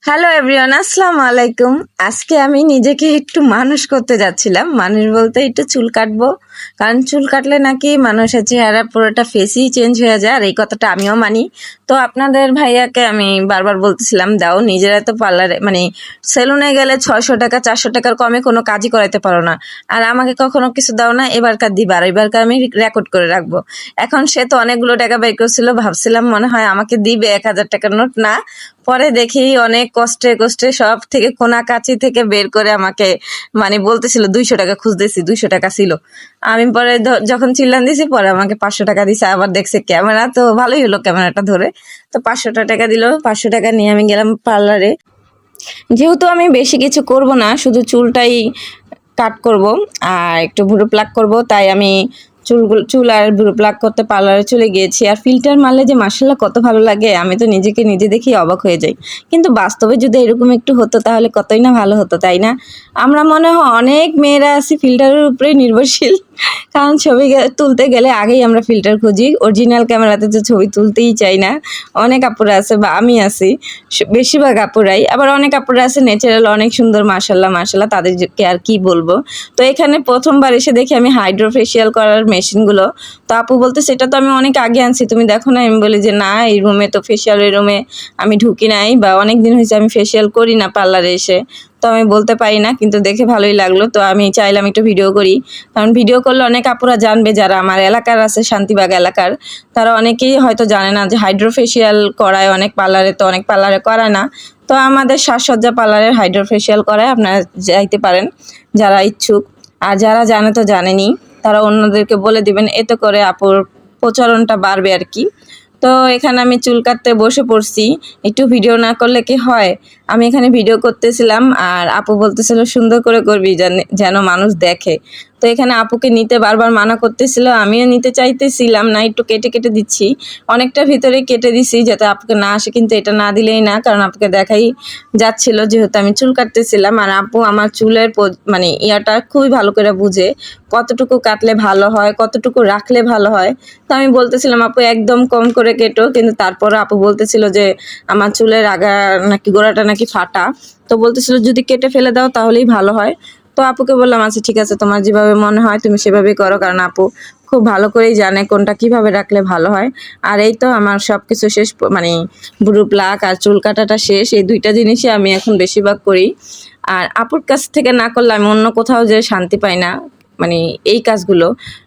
Hello everyone আসসালামু আলাইকুম আজকে আমি নিজেকে একটু মানুষ করতে যাচ্ছিলাম মানুষ বলতে একটু চুল কাটবো কারণ চুল কাটলে নাকি মানুষের চেহারা পুরোটা ফেসই চেঞ্জ হয়ে যায় আর এই কথাটা আমিও মানি তো আপনাদের ভাইয়াকে আমি বারবার বলতেছিলাম দাও নিজেরা তো পার্লারে মানে সেলুনে গেলে ছয়শো টাকা চারশো টাকার কমে কোনো কাজই করাইতে পারো না আর আমাকে কখনো কিছু দাও না এবারকার দিবার এবারকার আমি রেকর্ড করে রাখব এখন সে তো অনেকগুলো টাকা বের করছিল ভাবছিলাম মনে হয় আমাকে দিবে এক হাজার টাকার নোট না পরে দেখি অনেক কষ্টে কষ্টে সব থেকে কোনা কাচি থেকে বের করে আমাকে মানে বলতেছিল, দুইশো টাকা খুঁজতেছি, দুইশো টাকা ছিল। আমি পরে যখন চিল্লান দিছি, পরে আমাকে পাঁচশো টাকা দিছে, আবার দেখছে ক্যামেরা, তো ভালোই হলো ক্যামেরাটা ধরে। তো পাঁচশো টাকা দিল, পাঁচশো টাকা নিয়ে আমি গেলাম পার্লারে। যেহেতু আমি বেশি কিছু করব না, শুধু চুলটাই কাট করব আর একটু ভুরু প্লাক করব, তাই আমি চুলগুলো, চুল আর ভুরু প্লাক করতে পার্লারে চলে গিয়েছি। আর ফিল্টার মারলে যে মার্শাল্লাহ কত ভালো লাগে, আমি তো নিজেকে নিজে দেখেই অবাক হয়ে যাই। কিন্তু বাস্তবে যদি এরকম একটু হতো, তাহলে কতই না ভালো হতো, তাই না? আমরা মনে হয় অনেক মেয়েরা আছি ফিল্টারের উপরেই নির্ভরশীল। কারণ ছবি তুলতে গেলে আগেই আমরা ফিল্টার খুঁজি। অরিজিনাল ক্যামেরাতে তো ছবি তুলতেই চাই না। অনেক আপুরা আছে বা আমি আছি। বেশিরভাগ আপুরাই আবার অনেক আপুরা আছে ন্যাচারাল অনেক সুন্দর মাসাল্লাহ মাসাল্লাহ তাদেরকে আর কি বলব? তো এখানে প্রথমবার এসে দেখি আমি হাইড্রো ফেশিয়াল করার মেশিনগুলো তো আপু বলতে সেটা তো আমি অনেক আগে আনছি, তুমি দেখো না আমি বলি যে, না, এই রুমে তো ফেশিয়ালের রুমে আমি ঢুকি নাই বা অনেক দিন হয়েছে আমি ফেসিয়াল করি না পার্লারে এসে। তো আমি বলতে পারি না, কিন্তু দেখে ভালোই লাগল। তো আমি চাইলাম একটু ভিডিও করি। কারণ ভিডিও করলে অনেক আপুরা জানবে যারা আমার এলাকার আছে, শান্তিবাগ এলাকার। তারা অনেকেই হয়তো জানে না যে হাইড্রোফেশিয়াল করায় অনেক পার্লারে, তো অনেক পার্লারে করায় না। তো আমাদের সাজসজ্জা পার্লারের হাইড্রোফেশিয়াল করায়, আপনারা যাইতে পারেন যারা ইচ্ছুক। আর যারা জানে তো জানেনি। তারা অন্যদেরকে বলে দিবেন, এতে করে আপুর প্রচলনটা বাড়বে আর কি। তো এখানে আমি চুল কাটতে বসে পড়ছি, একটু ভিডিও না করলে কি হয়? আমি এখানে ভিডিও করতেছিলাম আর আপু বলতেছিল, সুন্দর করে করবি যেন- যেন মানুষ দেখে। তো এখানে আপুকে নিতে বারবার মানা করতেছিল, আমিও নিতে চাইতেছিলাম না, একটু কেটে কেটে দিচ্ছি। অনেকটা ভিতরে কেটে দিছি যাতে আপুকে না আসে, কিন্তু এটা না দিলেই না, কারণ আপুকে দেখাই যাচ্ছিল যেহেতু আমি চুল কাটতেছিলাম। আর আপু আমার চুলের মানে ইয়াটা খুবই ভালো করে বুঝে কতটুকু কাটলে ভালো হয়, কতটুকু রাখলে ভালো হয়। তো আমি বলতেছিলাম, আপু, একদম কম করে কেটো। কিন্তু তারপরে আপু বলতেছিল যে, আমার চুলের আগা নাকি গোড়াটা নাকি ফাটা। তো বলতেছিল, যদি কেটে ফেলে দাও, তাহলেই ভালো হয়। তো আপুকে বললাম আচ্ছা ঠিক আছে, তোমার যেভাবে মনে হয় তুমি সেভাবেই করো, কারণ আপু খুব ভালো করেই জানে কোনটা কীভাবে রাখলে ভালো হয়। আর এই তো আমার সব কিছু শেষ মানে ব্রু প্লাক আর চুল কাটাটা শেষ, এই দুইটা জিনিসই আমি এখন বেশিরভাগ করি। আর আপুর কাছ থেকে না করলে আমি অন্য কোথাও যে শান্তি পাই না মানে এই কাজগুলো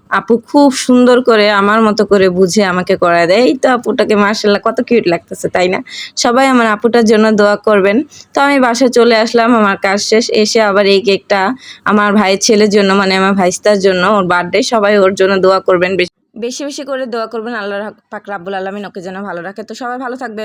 আপু খুব সুন্দর করে আমার মতো করে বুঝে আমাকে করায় দেয়। এই তো আপুটাকে মার্শাল্লাহ কত কিউট লাগতেছে, তাই না? সবাই আমার আপুটার জন্য দোয়া করবেন। তো আমি বাসায় চলে আসলাম, আমার কাজ শেষ, এসে আবার এই কেকটা আমার ভাইয়ের ছেলের জন্য মানে আমার ভাইস্তার জন্য, ওর বার্থডে সবাই ওর জন্য দোয়া করবেন। বেশি বেশি করে দোয়া করবেন আল্লাহ পাক রাব্বুল আলমিন ওকে যেন ভালো রাখে। তো সবাই ভালো থাকবেন।